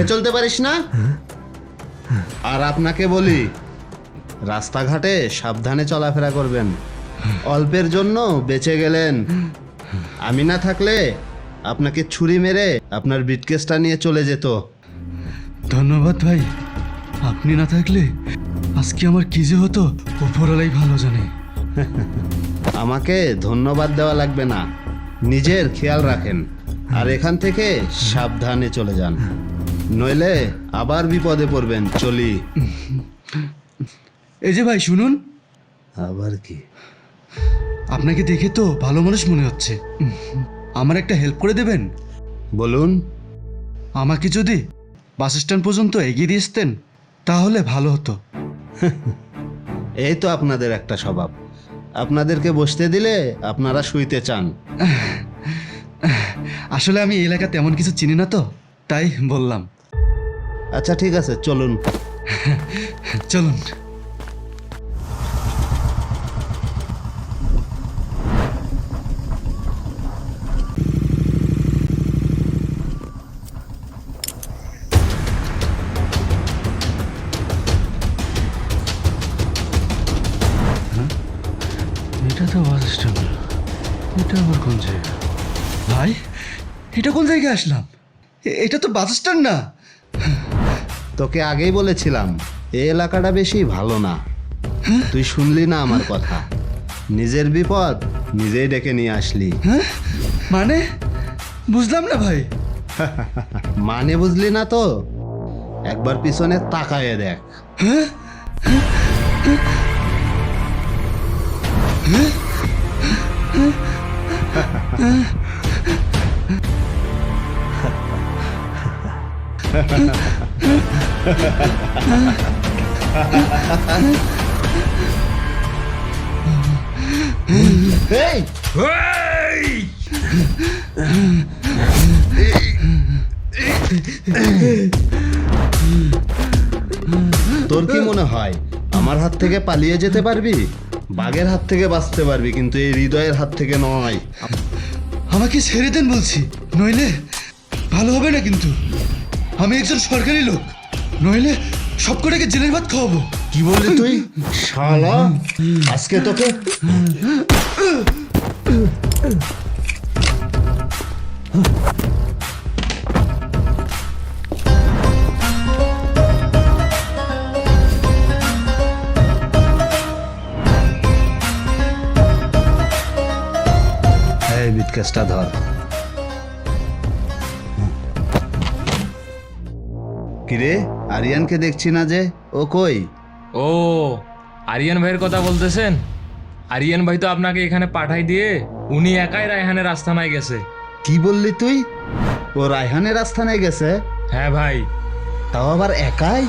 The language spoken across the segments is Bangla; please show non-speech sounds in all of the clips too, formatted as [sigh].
দেখে চলতে পারিস না? আর আপনাকে বলি রাস্তাঘাটে সাবধানে চলাফেরা করবেন। অল্পের জন্য বেঁচে গেলেন। আমি না থাকলে আপনাকে ছুরি মেরে আপনার ব্রিটকেসটা নিয়ে চলে যেত। ধন্যবাদ ভাই। আপনি না থাকলে আজকে আমার কি যে হতো ওপরওয়ালাই ভালো জানে। আমাকে ধন্যবাদ দেওয়া লাগবে না। নিজের খেয়াল রাখেন। আর এখান থেকে সাবধানে চলে যান। নইলে আবার বিপদে পড়বেন চলি। [laughs] এই যে ভাই শুনুন। আবার কি? আপনাকে দেখে তো ভালো মানুষ মনে হচ্ছে। আমার একটা হেল্প করে দেবেন? বলুন। আমাকে যদি বাস স্ট্যান্ড পর্যন্ত এগিয়ে দিয়ে আসতেন তাহলে ভালো হতো। [laughs] এই তো আপনাদের একটা স্বভাব। আপনাদেরকে বসতে দিলে আপনারা শুইতে চান। [laughs] আসলে আমি এলাকা তেমন কিছু চিনি না তো তাই বললাম। আচ্ছা ঠিক আছে, চলুন। চলুন। এটা তো বাস স্ট্যান্ড। এটা কোন ভাই, এটা কোন জায়গায় আসলাম? এটা তো বাস স্ট্যান্ড না। তোকে আগেই বলেছিলাম এই এলাকাটা বেশি ভালো না। তুই শুনলি না আমার কথা। নিজের বিপদ নিজেই ডেকে নিয়ে আসলি। হ্যাঁ? মানে? বুঝলাম না ভাই। [laughs] মানে বুঝলি না তো? একবার পিছনে তাকায়ে দেখ। [laughs] এই তোর কি মনে হয় আমার হাত থেকে পালিয়ে যেতে পারবি? বাঘের হাত থেকে বাঁচতে পারবি কিন্তু এই হৃদয়ের হাত থেকে নয়। আমাকে ছেড়ে দেন বলছি নইলে ভালো হবে না কিন্তু। আমি একজন সরকারি লোক। নইলে সব কটাকে জেলের ভাত খাওয়াবো। কি বললি তুই? শালা, আজকে তোকে? বিটকেসটা ধর। কিরে আরিয়ানকে দেখছি না যে ও কই? ও আরিয়ান ভাইয়ের কথা বলতেছেন? আরিয়ান ভাই তো আপনাকে এখানে পাঠাই দিয়ে উনি একাই রায়হানের আস্থানায় গেছে। কি বললি তুই? ও রায়হানের আস্থানায় গেছে? হ্যাঁ ভাই। তাও আবার একাই?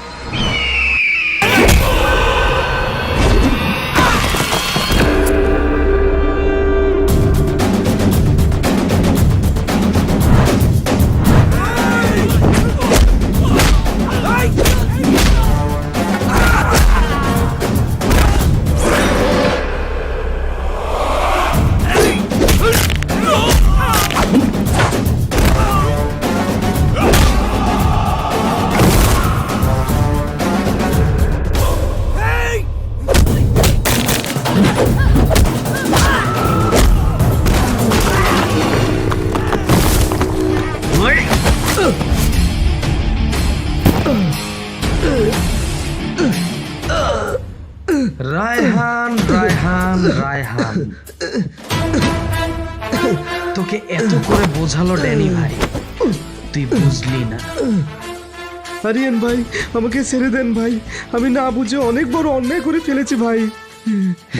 আরিয়ান ভাই আমাকে ছেড়ে দেন ভাই। আমি না বুঝে অনেক বড় অন্যায় করে ফেলেছি ভাই।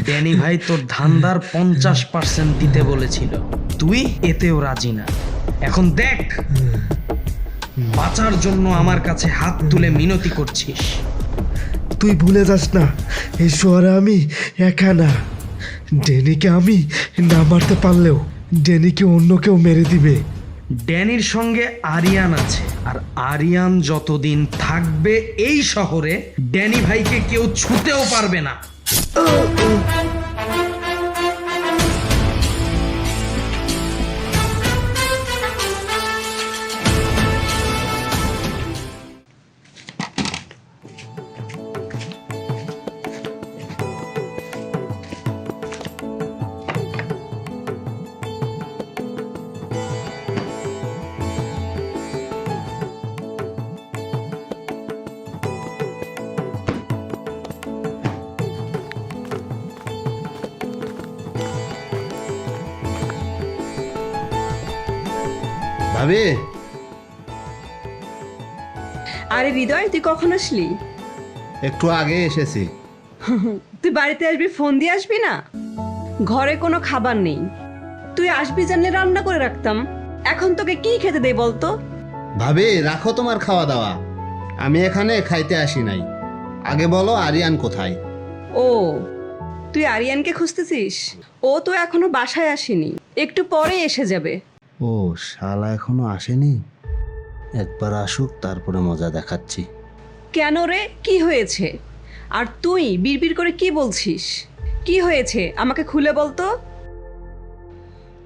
ড্যানি ভাই তোর ধান্দার পঞ্চাশ পার্সেন্ট দিতে বলেছিল। তুই এতেও রাজি না। এখন দেখ বাঁচার জন্য আমার কাছে হাত তুলে মিনতি করছিস। তুই ভুলে যাস না এই শহরে আমি একা না। ড্যানিকে আমি না মারতে পারলেও ডেনিকে অন্য কেউ মেরে দিবে। ড্যানির সঙ্গে আরিয়ান আছে। আর আরিয়ান যতদিন থাকবে এই শহরে ড্যানি ভাইকে কেউ ছুতেও পারবে না। ভাবি আরে হৃদয় তুই কখন আসলি? একটু আগে এসেছি। [laughs] তুই বাড়িতে আসবি ফোন দিয়ে আসবি না? ঘরে কোনো খাবার নেই। তুই আসবি জানলে রান্না করে রাখতাম। এখন তোকে কি খেতে দেই বলতো? ভাবি রাখো তোমার খাওয়া দাওয়া আমি এখানে খাইতে আসি নাই। আগে বলো আরিয়ান কোথায়। ও তুই আরিয়ানকে খুঁজতেছিস? ও তো এখনও বাসায় আসেনি। একটু পরে এসে যাবে। ও শালা এখনও আসেনি? একবার আসুক তারপরে মজা দেখাচ্ছি। কেন রে? কি হয়েছে? আর তুই বিড়বিড় করে কি বলছিস? কি হয়েছে? আমাকে খুলে বলতো?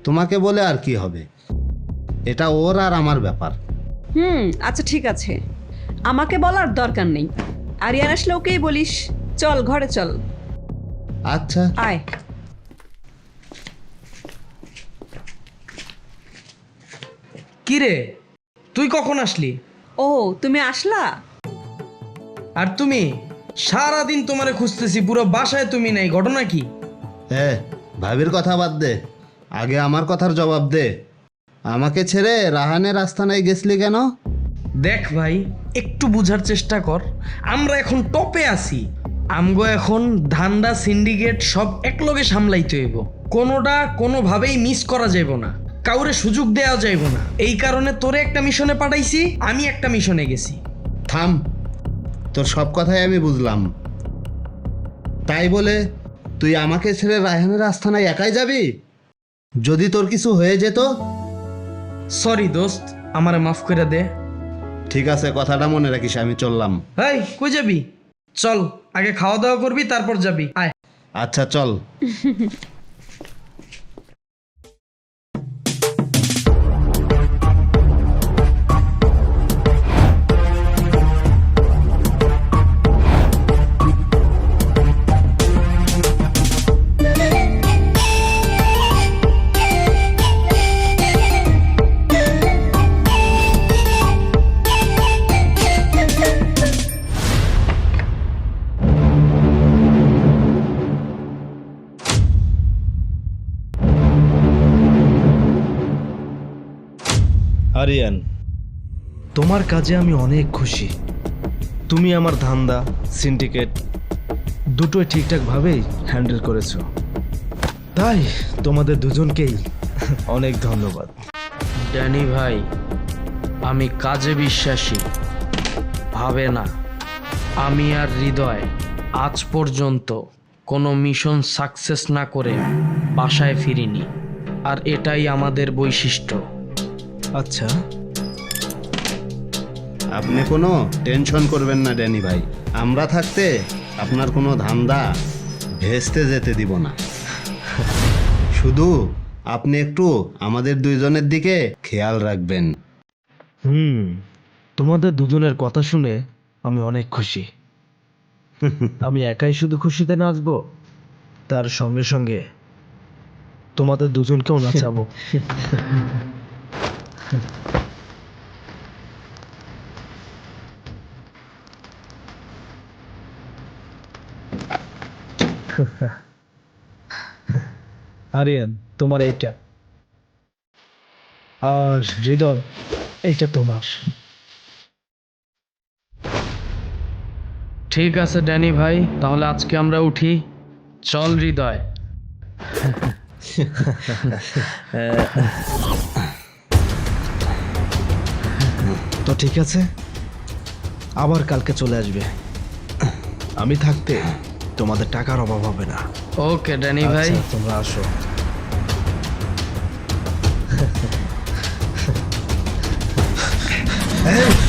তোমাকে বলে আর কি হবে? এটা ওর আর আমার ব্যাপার। হুম আচ্ছা ঠিক আছে। আমাকে বলার দরকার নেই। আরিয়ান আসলে ওকেই বলিস। চল ঘরে চল। আচ্ছা। আয়। কি রে তুই কখন আসলি? ও তুমি আসলা? আর তুমি? সারাদিন তোমারে খুঁজতেছি পুরো বাসায় তুমি নাই ঘটনা কি? এ ভাবির কথা বাদ দে। আগে আমার কথার জবাব দে। আমাকে ছেড়ে রাহানের আস্তানায় গেছলি কেন? দেখ ভাই একটু বুঝার চেষ্টা কর। আমরা এখন টপে আছি। আমগো এখন ধান্দা সিন্ডিকেট সব একলগে সামলাইতে হইব। কোনোটা কোনোভাবেই মিস করা যাইব না। কাউরে সুযোগ দেওয়া যাইব না। এই কারণে তোরে একটা মিশনে পাঠাইছি আমি একটা মিশনে গেছি। থাম। তোর সব কথাই আমি বুঝলাম। তাই বলে তুই আমাকে ছেড়ে রায়হানের আস্তানায় একাই যাবি? যদি তোর কিছু হয়ে যেত? সরি দোস্ত আমারে মাফ করে দে। ঠিক আছে কথাটা মনে রাখিস আমি চললাম। হেই কই যাবি? চল আগে খাওয়া দাওয়া করবি তারপর যাবি। আয়। আচ্ছা চল। [laughs] তোমার কাজে আমি অনেক খুশি। তুমি আমার ধান্দা সিন্ডিকেট দুটোই ঠিকঠাকভাবেই হ্যান্ডেল করেছ। তাই তোমাদের দুজনকেই অনেক ধন্যবাদ। ড্যানি ভাই আমি কাজে বিশ্বাসী। ভাবে না আমি আর হৃদয় আজ পর্যন্ত কোনো মিশন সাকসেস না করে বাসায় ফিরিনি। আর এটাই আমাদের বৈশিষ্ট্য। আচ্ছা আপনি কোনো টেনশন করবেন না, ড্যানি ভাই। আমরা থাকতে আপনার কোনো ধান্দা ভেস্তে যেতে দিব না। শুধু আপনি একটু আমাদের দুইজনের দিকে খেয়াল রাখবেন। হুম, তোমাদের দুজনের কথা শুনে আমি অনেক খুশি। আমি একাই শুধু খুশিতে নাচবো, তার সঙ্গে সঙ্গে তোমাদের দুজনকেও নাচাবো। [laughs] আরিয়ান তোমার এইটা। আর হৃদয় এইটা তোমার। ঠিক আছে ড্যানি ভাই তাহলে আজকে আমরা উঠি। চল হৃদয়। তো ঠিক আছে আবার কালকে চলে আসবে। আমি থাকতে তোমাদের টাকার অভাব হবে না। ওকে ড্যানি ভাই। আচ্ছা, তোমরা আসো।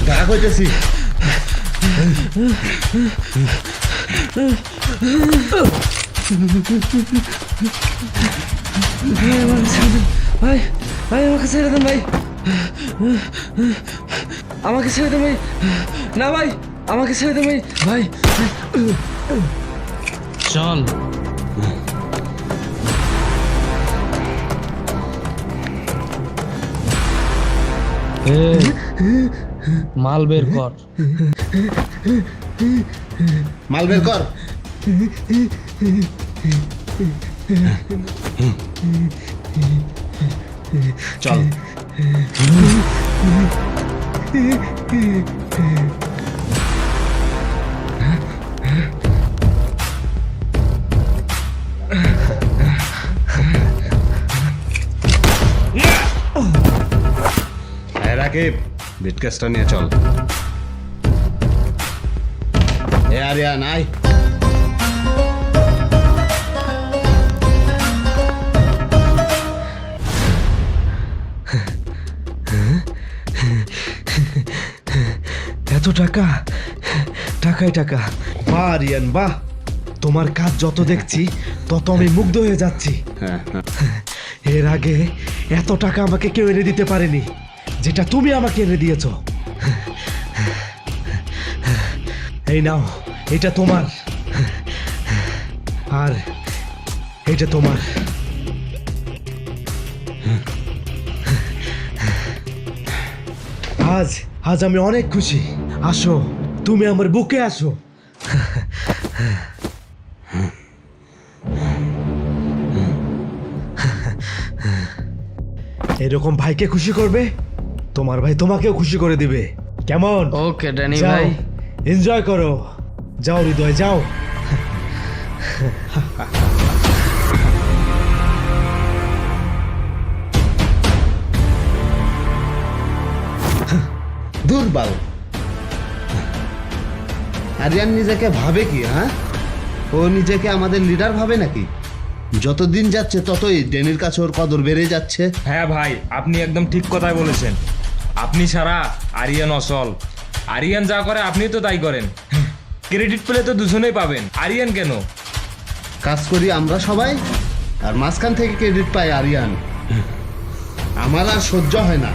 দেখা করতেছি। ভাই ভাই আমাকে ছেড়ে দেন ভাই। আমাকে ছেড়ে দেন ভাই। না ভাই আমাকে ছেড়ে দেন ভাই ভাই। চল। মাল বের কর। মাল বের কর। চল। হ্যাঁ রাকিব বিটকেসটা নিয়ে চল। এ আরিয়া নাই। এত টাকা? টাকাই টাকা। বাহ আরিয়ান বাহ তোমার কাজ যত দেখছি তত আমি মুগ্ধ হয়ে যাচ্ছি। হ্যাঁ। এর আগে এত টাকা আমাকে কেউ এনে দিতে পারেনি। যেটা তুমি আমাকে এনে দিয়েছ। এই নাও, এটা তোমার। আর এটা তোমার। আজ আজ আমি অনেক খুশি। আসো, তুমি আমার বুকে আসো। এরকম ভাইকে খুশি করবে? তোমার ভাই তোমাকেও খুশি করে দিবে। কেমন? ওকে ড্যানি যাও। ভাই। এনজয় করো। যাও হৃদয় যাও। দুর্বল। আরিয়ান নিজেকে ভাবে কি হ্যাঁ? ও নিজেকে আমাদের লিডার ভাবে নাকি? যতদিন যাচ্ছে ততই ডেনির কাছে ওর কদর বেড়ে যাচ্ছে। হ্যাঁ ভাই আপনি একদম ঠিক কথাই বলেছেন। আপনি ছাড়া আরিয়ান অসল। আরিয়ান যা করে আপনি তো তাই করেন। ক্রেডিট পেলে তো দুজনেই পাবেন। আরিয়ান কেন? কাজ করি আমরা সবাই, আর মাঝখান থেকে ক্রেডিট পাই আরিয়ান। আমার আর সহ্য হয় না।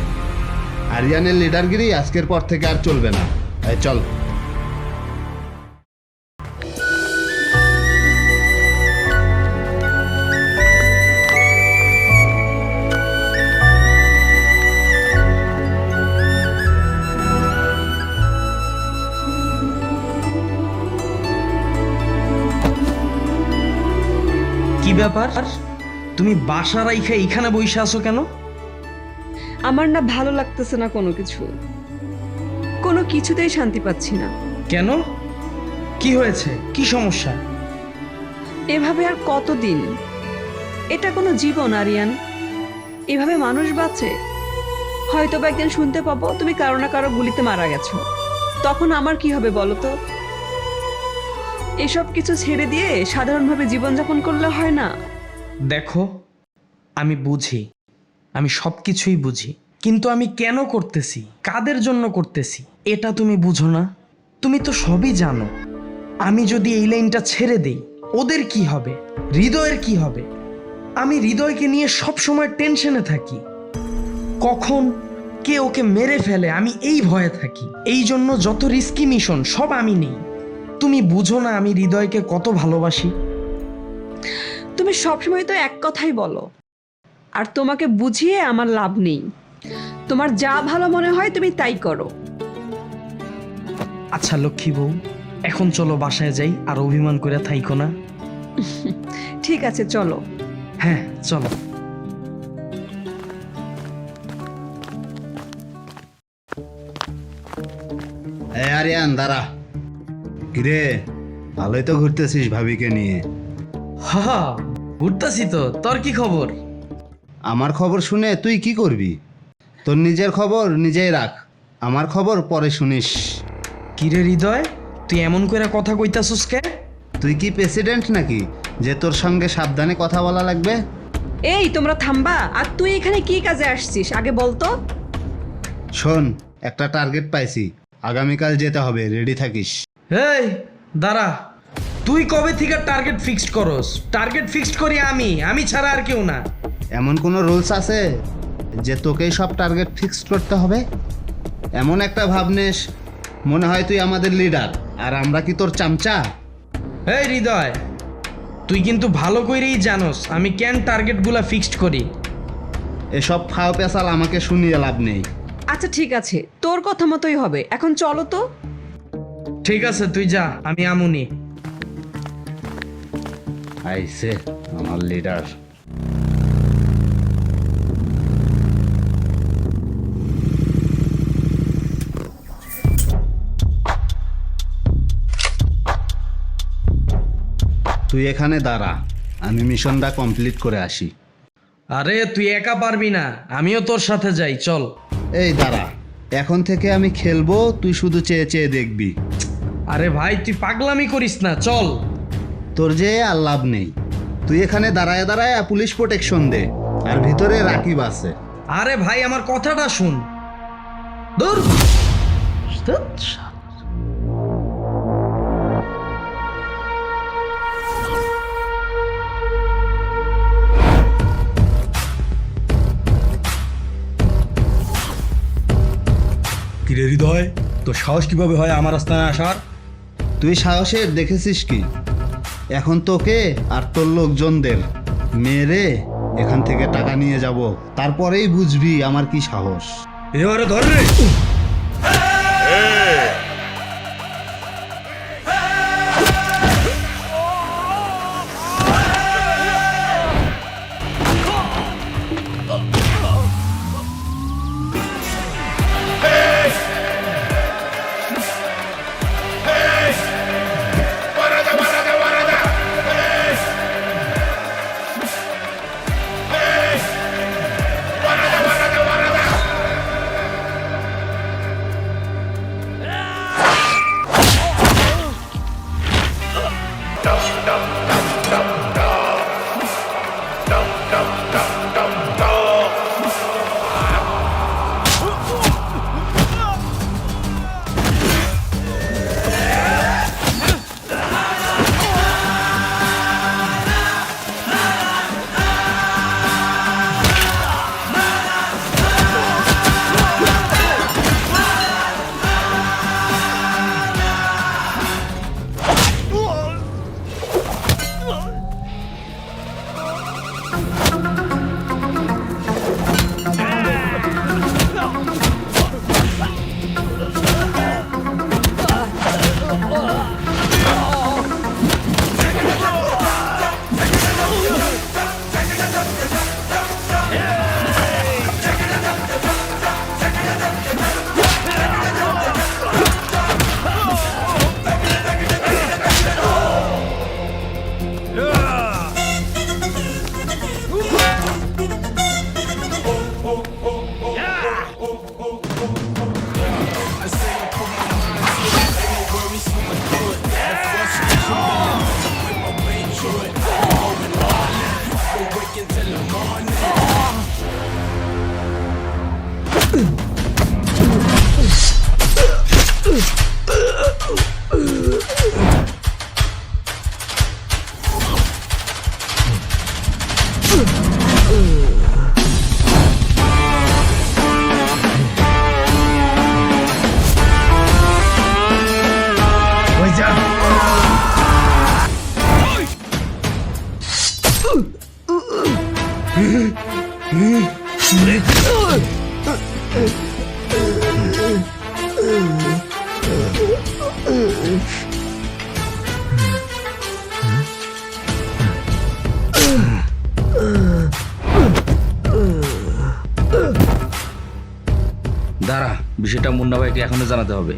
আরিয়ানের লিডারগিরি আজকের পর থেকে আর চলবে না। চল। ব্যাপার? তুমি বাসা রাইখা এখানে বসে আছো কেন? আমার না ভালো লাগতেছে না কোনো কিছু। কোনো কিছুতেই শান্তি পাচ্ছি না। কেন? কি হয়েছে? কি সমস্যা? এভাবে আর কতদিন? এটা কোনো জীবন আরিয়ান। এভাবে মানুষ বাঁচে? হয়তো বা একদিন শুনতে পাবো তুমি কারও না কারও গুলিতে মারা গেছো। তখন আমার কি হবে বলো তো? এসব কিছু ছেড়ে দিয়ে সাধারণভাবে জীবনযাপন করলে হয় না? দেখো, আমি বুঝি। আমি সব কিছুই বুঝি। কিন্তু আমি কেন করতেছি? কাদের জন্য করতেছি? এটা তুমি বুঝো না? তুমি তো সবই জানো। আমি যদি এই লাইনটা ছেড়ে দেই, ওদের কি হবে? হৃদয়ের কি হবে? আমি হৃদয়কে নিয়ে সব সময় টেনশনে থাকি। কখন কে ওকে মেরে ফেলে, আমি এই ভয়ে থাকি। এই জন্য যত রিস্কি মিশন সব আমি নেই। তুমি বুঝো না আমি হৃদয়কে কত ভালোবাসি। তুমি সবসময় তো এক কথাই বলো। আর তোমাকে বুঝিয়ে আমার লাভ নেই। তোমার যা ভালো মনে হয় তুমি তাই করো। আচ্ছা লক্ষ্মী বউ এখন চলো বাসায় যাই আর অভিমান করে থাইকো না। ঠিক আছে চলো। হ্যাঁ চলো। এই আরিয়ান দাঁড়া। কিরে ভালোই তো ঘুরতেছিস ভাবিকে নিয়ে। হা ঘুরতাছি তো তোর কি খবর? আমার খবর শুনে তুই কি করবি? তোর নিজের খবর নিজেই রাখ আমার খবর পরে শুনিস। কিরে হৃদয় তুই এমন করে কথা কইতাছস কে? তুই কি প্রেসিডেন্ট নাকি যে তোর সঙ্গে সাবধানে কথা বলা লাগবে? এই তোমরা থামবা আর তুই এখানে কি কাজে আসছিস আগে বলতো শোন একটা টার্গেট পাইছি আগামীকাল যেতে হবে রেডি থাকিস। এই দাঁড়া। তুই কবে থেকে টার্গেট ফিক্সড করস? টার্গেট ফিক্সড করি আমি আমি ছাড়া আর কেউ না। এমন কোনো রুলস আছে যে তোকেই সব টার্গেট ফিক্সড করতে হবে? এমন একটা ভাবনেস মনে হয় তুই আমাদের লিডার আর আমরা কি তোর চামচা? এই হৃদয় তুই কিন্তু ভালো করেই জানোস আমি কেন টার্গেটগুলা ফিক্সড করি? এসব ফাও পেশাল আমাকে শুনিয়ে লাভ নেই। আচ্ছা ঠিক আছে তোর কথা মতোই হবে। এখন চলো তো। ঠিক আছে তুই যা আমি আমুনি। আইসে আমার লিডার তুই এখানে দাঁড়া আমি মিশনটা কমপ্লিট করে আসি। আরে তুই একা পারবি না আমিও তোর সাথে যাই চল। এই দাঁড়া এখন থেকে আমি খেলব তুই শুধু চেয়ে চেয়ে দেখবি। আরে ভাই তুই পাগলামি করিস না চল। তোর যে আর লাভ নেই। তুই এখানে দাঁড়ায় দাঁড়ায় পুলিশ প্রোটেকশন দে আর ভিতরে রাকিব আছে। আরে ভাই আমার কথাটা শুন। দূর কিরে হৃদয় তোর সাহস কীভাবে হয় আমার আস্তানায় আসার? তুই সাহসের দেখেছিস কি? এখন তোকে আর তোর লোকজনদের, মেরে এখান থেকে টাকা নিয়ে যাব। তারপরেই বুঝবি আমার কি সাহস। এবারে ধর বিষয়টা এখনও জানাতে হবে।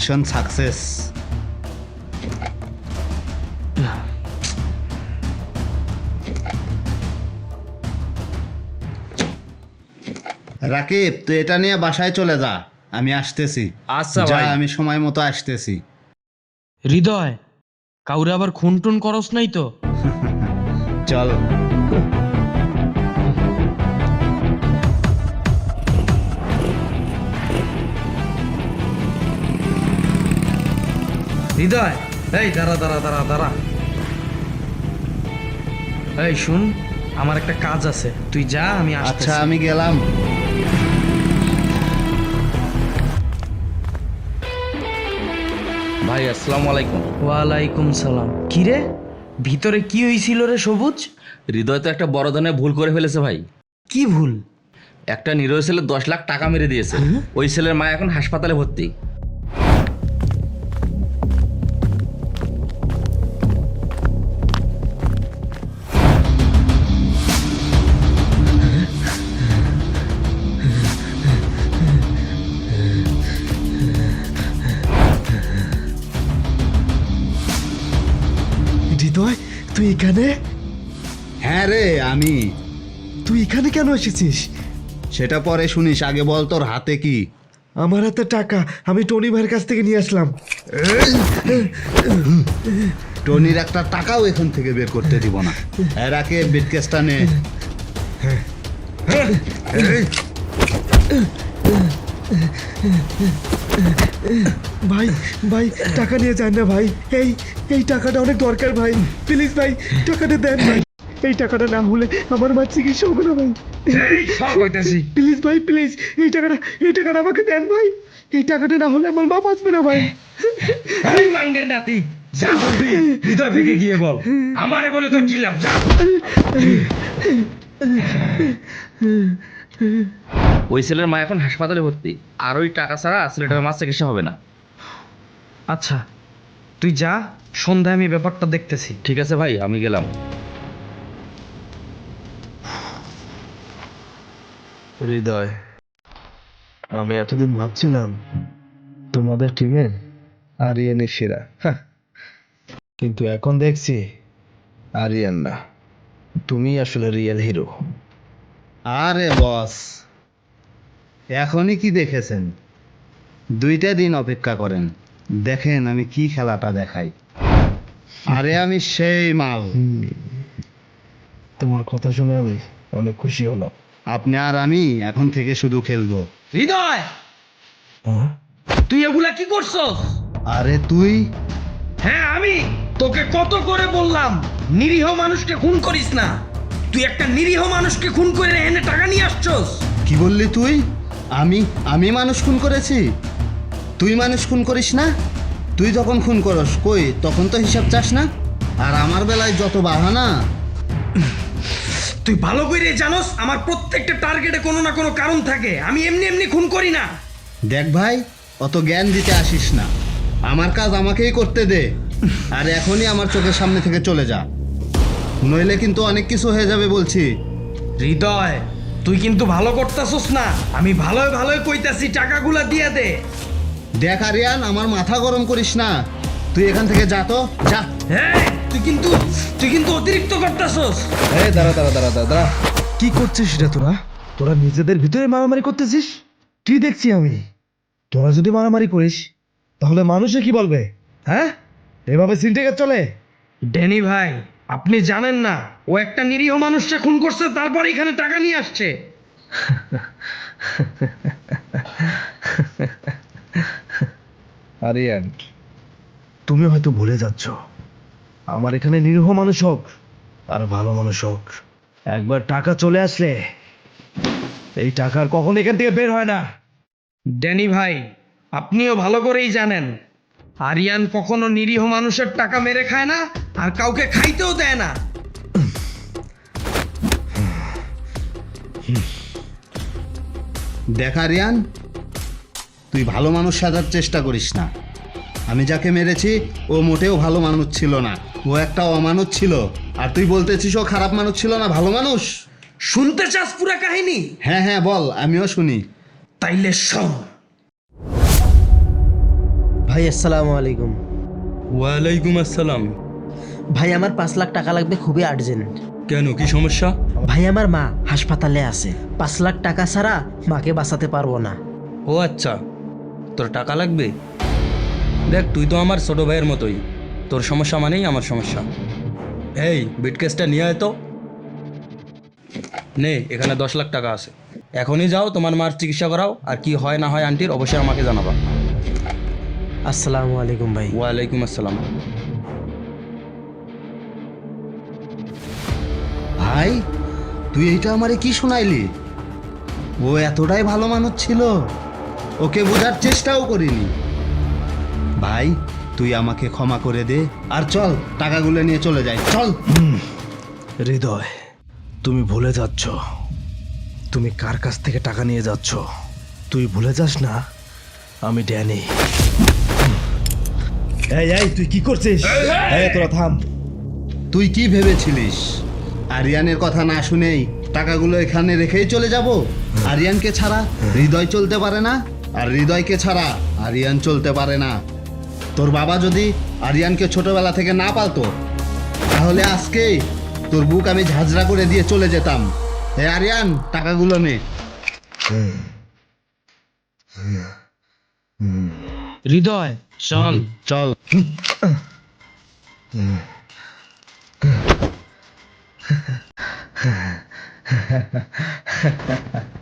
মিশন সাকসেস রাকিব তুই এটা নিয়ে বাসায় চলে যা। আমি আসতেছি। আচ্ছা যা ভাই। আমি সময় মতো আসতেছি। হৃদয় কাউরে আবার খুন টুন করস নাই তো? চল। হৃদয়। এই দাঁড়া দাঁড়া দাঁড়া দাঁড়া। এই শুন আমার একটা কাজ আছে। তুই যা আমি আচ্ছা আমি গেলাম। ভাই আসসালামু আলাইকুম। ওয়ালাইকুম সালাম। কি রে ভিতরে কি হয়েছিল রে সবুজ? হৃদয় তো একটা বড় ধরনের ভুল করে ফেলেছে ভাই। কি ভুল? একটা নিরীহ ছেলে দশ লাখ টাকা মেরে দিয়েছে। ওই ছেলের মা এখন হাসপাতালে ভর্তি। হ্যাঁ রে আমি। তুই এখানে কেন এসেছিস? সেটা পরে শুনিস আগে বল তোর হাতে কি। আমার হাতে টাকা আমি টনি ভাইয়ের কাছ থেকে নিয়ে আসলাম। টনির একটা টাকাও এখান থেকে বের করতে দিব না। এর আগে বিটকেসটা নে। ভাই ভাই টাকা নিয়ে যান না ভাই। এই এই টাকাটা অনেক দরকার ভাই। প্লিজ ভাই টাকাটা দেন ভাই। এই টাকাটা না হলে আমার মা চিকিৎসা হবে না ভাই। প্লিজ ভাই প্লিজ এই টাকাটা এই টাকাটা আমাকে দেন ভাই। এই টাকাটা না হলে আমার মা বাঁচবে না ভাই। নাতি যা বলবি হৃদয় ভেঙে গিয়ে বল। আমারে বলে তো কি যা। ওই ছেলের মা এখন হাসপাতালে ভর্তি। আর ওই টাকা ছাড়া ছেলেটার মা চিকিৎসা হবে না। আচ্ছা তুই যা সন্ধ্যায় আমি ব্যাপারটা দেখতেছি। ঠিক আছে ভাই আমি গেলাম। হৃদয়। আমি এতদিন ভাবছিলাম তোমাদের টিমে আরিয়ানই সেরা। কিন্তু এখন দেখছি আরিয়ান না। তুমি আসলে রিয়েল হিরো। আরে বস এখনই কি দেখেছেন? দুইটা দিন অপেক্ষা করেন দেখেন আমি কি খেলাটা দেখাই। আরে আমি সেই মাল। তোমার কথা শুনে আমি অনেক খুশি হলাম। আপনি আর আমি এখন থেকে শুধু খেলব। হৃদয়? তুই এগুলা কি করছস? আরে তুই? হ্যাঁ আমি! তোকে কত করে বললাম নিরীহ মানুষকে খুন করিস না। তুই একটা নিরীহ মানুষকে খুন করে এনে টাকা নিয়ে আসছস। কি বললি তুই? আমি আমি মানুষ খুন করেছি? তুই মানুষ খুন করিস না? তুই যখন খুন করস কই তখন তো হিসাব চাস না? আর আমার বেলায় যত বাহানা। তুই ভালো করে জানোস আমার প্রত্যেকটা টার্গেটে কোনো না কোনো কারণ থাকে। আমি এমনি এমনি খুন করি না। দেখ ভাই অত জ্ঞান দিতে আসিস না। আমার কাজ আমাকেই করতে দে। আর এখনই আমার চোখের সামনে থেকে চলে যা। নইলে কিন্তু অনেক কিছু হয়ে যাবে বলছি। হৃদয় তুই কিন্তু ভালো করতাছস না। আমি ভালোই ভালোই কইতাছি টাকাগুলা দিয়ে দে। দেখ আরিয়ান আমার মাথা গরম করিস না। তুই এখান থেকে যা তো যা। হ্যাঁ তুই কিন্তু তুই কিন্তু অতিরিক্ত করতাছস। এই দাঁড়া দাঁড়া দাঁড়া দাঁড়া কি করছিস তোরা? তোরা নিজেদের ভিতরে মারামারি করতেছিস? কি দেখছি আমি? তোরা যদি মারামারি করিস তাহলে মানুষে কি বলবে? হ্যাঁ? এভাবে চলে? ড্যানি ভাই আপনি জানেন না ও একটা নিরীহ মানুষকে খুন করছে তারপর এখানে টাকা নিয়ে আসছে। আরিয়ান তুমি হয়তো ভুলে যাচ্ছ। আমার এখানে নিরীহ মানুষ হোক আর ভালো মানুষ হোক। একবার টাকা চলে আসলে এই টাকার কখন এখান থেকে বের হয় না। ড্যানি ভাই আপনিও ভালো করেই জানেন আরিয়ান কখনো নিরীহ মানুষের টাকা মেরে খায় না আর কাউকে খাইতেও দেয় না। দেখ আরিয়ান তুই ভালো মানুষ সাজার চেষ্টা করিস না। আমি যাকে মেরেছি ও মোটেও ভালো মানুষ ছিল না। ও একটা অমানুষ ছিল। আর তুই বলতেছিস ও খারাপ মানুষ ছিল না ভালো মানুষ? শুনতে চাস পুরা কাহিনী? হ্যাঁ হ্যাঁ বল আমিও শুনি। তাইলে শোন। ভাই আসসালামু আলাইকুম। ওয়ালাইকুম আসসালাম। ভাই আমার পাঁচ লাখ টাকা লাগবে খুবই আর্জেন্ট। কেন কি সমস্যা? ভাই আমার মা হাসপাতালে আছে। পাঁচ লাখ টাকা ছাড়া মাকে বাঁচাতে পারব না। ও আচ্ছা তোর টাকা লাগবে? দেখ তুই তো আমার ছোট ভাইয়ের মতোই। তোর সমস্যা মানেই আমার সমস্যা। এই বিটকেসটা নিয়ে আয় তো। নে এখানে দশ লাখ টাকা আছে। এখনই যাও তোমার মার চিকিৎসা করাও। আর কি হয় না হয় আন্টির অবশ্যই আমাকে জানাবা। আসসালামু আলাইকুম ভাই। ওয়ালাইকুম আসসালাম। ভাই তুই এইটা আমারে কি শোনাইলি? ও এতটাই ভালো মানুষ ছিল ওকে বোঝার চেষ্টাও করিনি। ভাই তুই আমাকে ক্ষমা করে দে। আর চল টাকাগুলো নিয়ে চলে যাই। চল। হৃদয় তুমি ভুলে যাচ্ছ। তুমি কার কাছ থেকে টাকা নিয়ে যাচ্ছ? তুই ভুলে যাস না আমি ড্যানি। এই এই তুই কি করছিস? এই তোরা থাম। তুই কি ভেবেছিলিস? আরিয়ানের কথা না শুনেই টাকাগুলো এখানে রেখেই চলে যাব? আরিয়ানকে ছাড়া হৃদয় চলতে পারে না? আর হৃদয়কে ছাড়া আরিয়ান চলতে পারে না। তোর বাবা যদি আরিয়ানকে ছোটবেলা থেকে না পালতো তাহলে আজকে তোর বুক আমি ঝাঁঝরা করে দিয়ে চলে যেতাম। হে আরিয়ান টাকাগুলো নে। হৃদয় চল। চল। [laughs]